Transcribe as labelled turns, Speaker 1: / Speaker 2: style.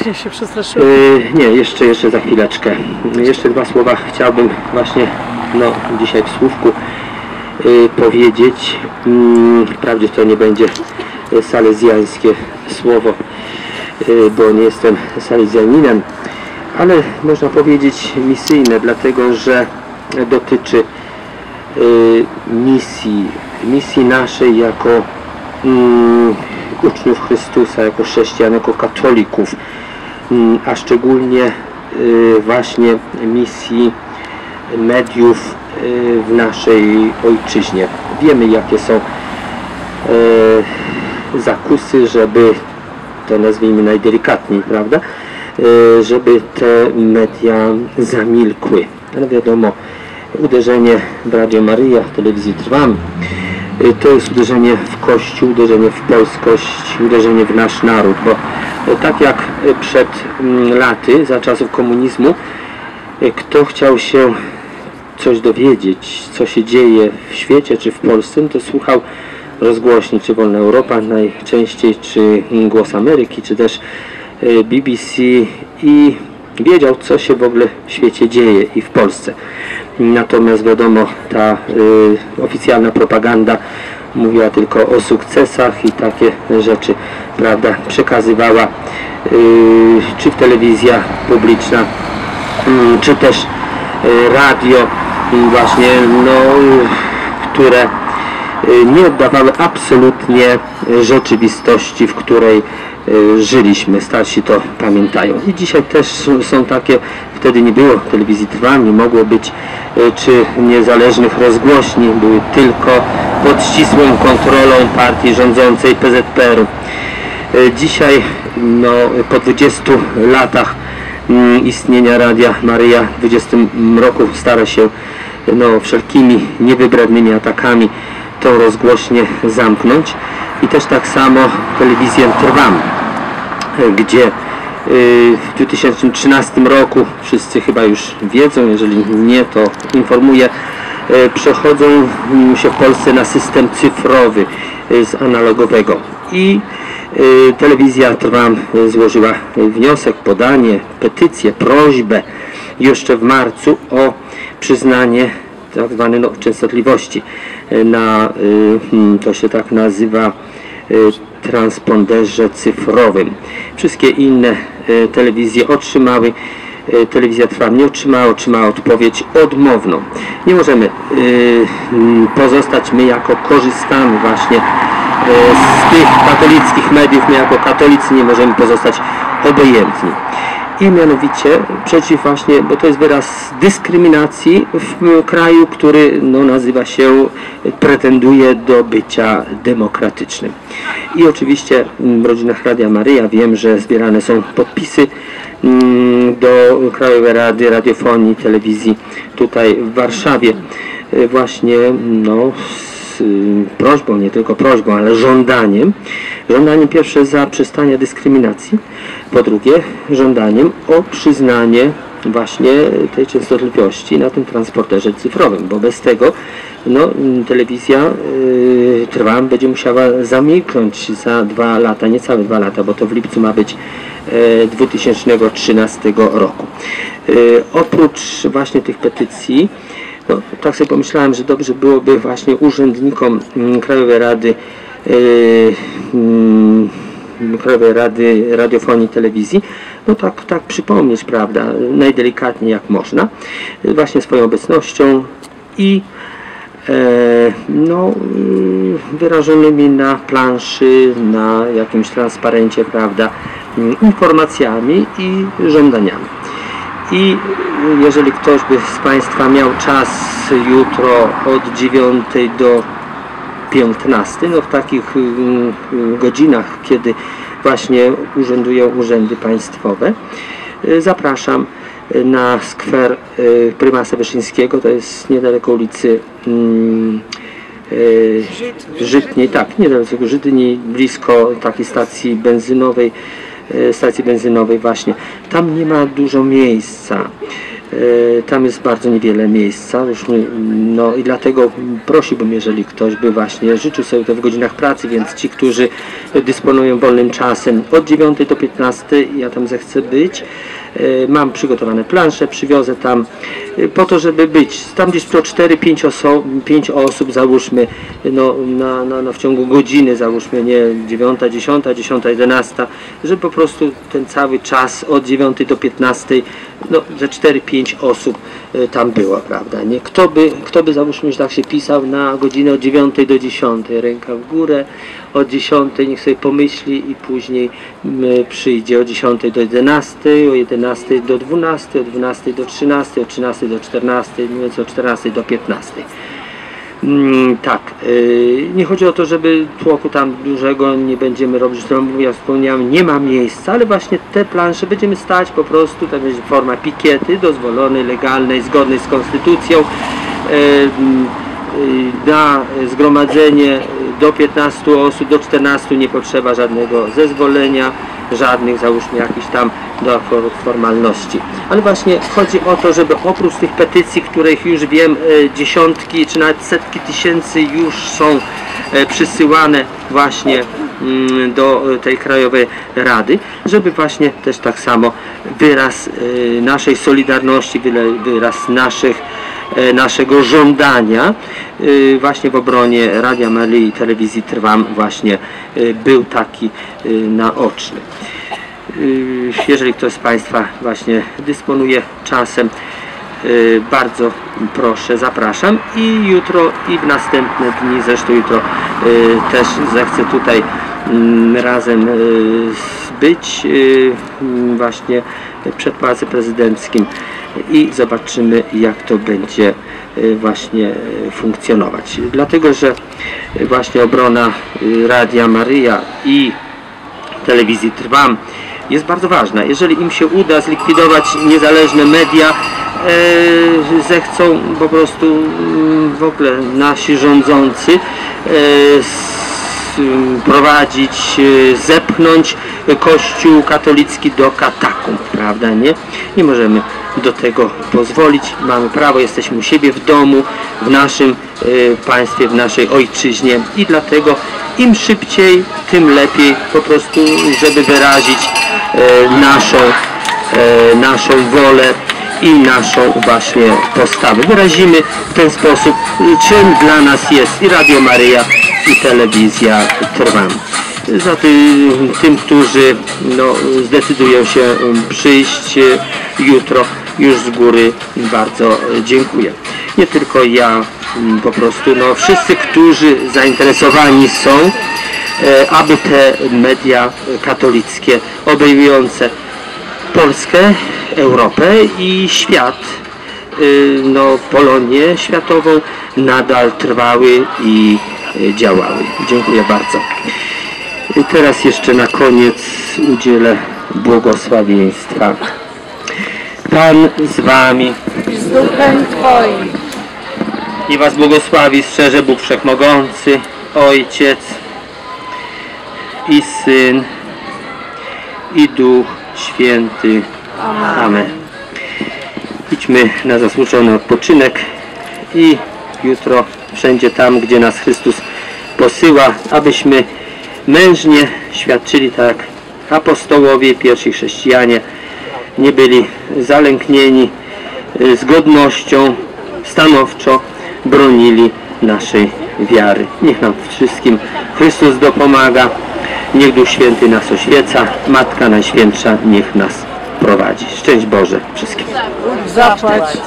Speaker 1: strasznie się przestraszyłam.
Speaker 2: Yy, nie, jeszcze, jeszcze za chwileczkę. Jeszcze dwa słowa chciałbym właśnie no, dzisiaj w słówku yy, powiedzieć. Yy, wprawdzie to nie będzie salezjańskie słowo, yy, bo nie jestem salezjaninem, ale można powiedzieć misyjne, dlatego że dotyczy yy, misji, misji naszej jako mm, uczniów Chrystusa, jako chrześcijan, jako katolików, a szczególnie y, właśnie misji mediów y, w naszej ojczyźnie. Wiemy jakie są e, zakusy, żeby to nazwijmy najdelikatniej, prawda? Żeby te media zamilkły. Ale wiadomo, uderzenie w Radio Maryja, w telewizji Trwam, y, to jest uderzenie w Kościół, uderzenie w polskość, uderzenie w nasz naród, bo y, tak jak y, przed mm, laty, za czasów komunizmu, y, kto chciał się coś dowiedzieć, co się dzieje w świecie czy w Polsce, no to słuchał rozgłośni, czy Wolna Europa najczęściej, czy Głos Ameryki, czy też y, BBC i wiedział, co się w ogóle w świecie dzieje i w Polsce. Natomiast wiadomo, ta y, oficjalna propaganda mówiła tylko o sukcesach i takie rzeczy, prawda, przekazywała y, czy telewizja publiczna, y, czy też y, radio właśnie, no, y, które nie oddawały absolutnie y, rzeczywistości, w której y, żyliśmy. Starsi to pamiętają. I dzisiaj też są- takie, wtedy nie było telewizji Trwam, nie mogło być y, czy niezależnych rozgłośni, były tylko pod ścisłą kontrolą partii rządzącej PZPR-u. Y, Dzisiaj, no, po 20 latach mm, istnienia Radia Maryja w 20 roku stara się no, wszelkimi niewybrednymi atakami tą rozgłośnię zamknąć. I też tak samo telewizję Trwam, y, gdzie y, w 2013 roku, wszyscy chyba już wiedzą, jeżeli nie to informuję, y, przechodzą mm, się w Polsce na system cyfrowy z analogowego. I telewizja Trwam złożyła wniosek, podanie, petycję, prośbę jeszcze w marcu o przyznanie tak zwanej no, częstotliwości na, y, hmm, to się tak nazywa y, transponderze cyfrowym. Wszystkie inne y, telewizje otrzymały, telewizja Trwam nie otrzymała, otrzymała odpowiedź odmowną. Nie możemy y, mm, pozostać, my jako korzystamy właśnie z tych katolickich mediów, my jako katolicy nie możemy pozostać obojętni. I mianowicie przeciw właśnie, bo to jest wyraz dyskryminacji w kraju, który no, nazywa się, pretenduje do bycia demokratycznym. I oczywiście mm, w rodzinach Radia Maryja wiem, że zbierane są podpisy mm, do Krajowej Rady Radiofonii i Telewizji tutaj w Warszawie. Y, Właśnie no, y, prośbą, nie tylko prośbą, ale żądaniem. Żądaniem pierwsze zaprzestania dyskryminacji, po drugie żądaniem o przyznanie właśnie tej częstotliwości na tym transporterze cyfrowym, bo bez tego no, telewizja y, Trwam będzie musiała zamilknąć za dwa lata, niecałe dwa lata, bo to w lipcu ma być e, 2013 roku. Y, oprócz właśnie tych petycji tak sobie pomyślałem, że dobrze byłoby właśnie urzędnikom mm, Krajowej Rady yy, mm, Krajowej Rady Radiofonii i Telewizji, no tak, tak przypomnieć, prawda, najdelikatniej jak można, yy, właśnie swoją obecnością i e, no, yy, wyrażonymi na planszy, na jakimś transparencie, prawda, mm, informacjami i żądaniami. I jeżeli ktoś by z Państwa miał czas jutro od 9 do 15, no w takich mm, godzinach, kiedy właśnie urzędują urzędy państwowe, y, zapraszam na skwer y, prymasa Wyszyńskiego, to jest niedaleko ulicy mm, y, Żytniej, tak, niedaleko Żytniej, blisko takiej stacji benzynowej, stacji benzynowej właśnie. Tam nie ma dużo miejsca. E, Tam jest bardzo niewiele miejsca, no i dlatego prosiłbym, jeżeli ktoś by właśnie życzył sobie to w godzinach pracy, więc ci, którzy dysponują wolnym czasem od 9 do 15, ja tam zechcę być. E, Mam przygotowane plansze, przywiozę tam po to, żeby być. Tam gdzieś po 4-5 oso osób załóżmy no, na, na, na w ciągu godziny, załóżmy nie 9, 10, 10, 11, żeby po prostu ten cały czas od 9 do 15, no ze 4-5 osób e, tam było, prawda? Nie? Kto by, kto by załóżmy, że tak się pisał na godzinę od 9 do 10, ręka w górę, od 10 niech sobie pomyśli i później przyjdzie od 10 do 11, o 11 do 12, od 12 do 13, od 13 do 14, mniej więcej od 14 do 15. Mm, tak, yy, nie chodzi o to, żeby tłoku tam dużego nie będziemy robić, mówię, ja wspomniałem, nie ma miejsca, ale właśnie te plansze będziemy stać po prostu, to będzie forma pikiety, dozwolonej, legalnej, zgodnej z konstytucją. Yy, yy, na zgromadzenie do 15 osób, do 14 nie potrzeba żadnego zezwolenia, żadnych załóżmy jakichś tam dodatkowych formalności. Ale właśnie chodzi o to, żeby oprócz tych petycji, których już wiem e, dziesiątki czy nawet setki tysięcy już są e, przysyłane właśnie mm, do e, tej Krajowej Rady, żeby właśnie też tak samo wyraz naszej solidarności, wyraz naszych naszego żądania. E, właśnie w obronie Radia Marii i telewizji Trwam właśnie e, był taki e, naoczny. Jeżeli ktoś z Państwa właśnie dysponuje czasem, bardzo proszę, zapraszam. I jutro i w następne dni, zresztą jutro też zechcę tutaj mm, razem być właśnie przed Pałacem Prezydenckim i zobaczymy jak to będzie y, właśnie y, funkcjonować. Dlatego, że y, właśnie obrona Radia Maryja i telewizji Trwam jest bardzo ważna. Jeżeli im się uda zlikwidować niezależne media, e, zechcą po prostu mm, w ogóle nasi rządzący e, prowadzić, e, zepchnąć Kościół katolicki do katakumb, prawda, nie? Nie możemy do tego pozwolić. Mamy prawo, jesteśmy u siebie w domu, w naszym e, państwie, w naszej ojczyźnie i dlatego im szybciej, tym lepiej po prostu, żeby wyrazić e, naszą, e, naszą wolę i naszą właśnie postawę. Wyrazimy w ten sposób, czym dla nas jest i Radio Maryja, i telewizja Trwam. Za tym, tym którzy no, zdecydują się um, przyjść e, jutro, już z góry bardzo e, dziękuję. Nie tylko ja, mm, po prostu no, wszyscy, którzy zainteresowani są, e, aby te media katolickie obejmujące Polskę, Europę i świat, y, no Polonię światową nadal trwały i działały. Dziękuję bardzo. I teraz jeszcze na koniec udzielę błogosławieństwa. Pan z Wami
Speaker 1: z duchem Twoim.
Speaker 2: i Was błogosławi szczerze Bóg Wszechmogący, Ojciec i Syn i Duch Święty. Amen. Idźmy na zasłużony odpoczynek i jutro wszędzie tam, gdzie nas Chrystus posyła, abyśmy mężnie świadczyli tak apostołowie, pierwsi chrześcijanie, nie byli zalęknieni, y, z godnością, stanowczo bronili naszej wiary. Niech nam wszystkim Chrystus dopomaga, niech Duch Święty nas oświeca, Matka Najświętsza niech nas prowadzi. Szczęść Boże wszystkim.
Speaker 1: Zapłać.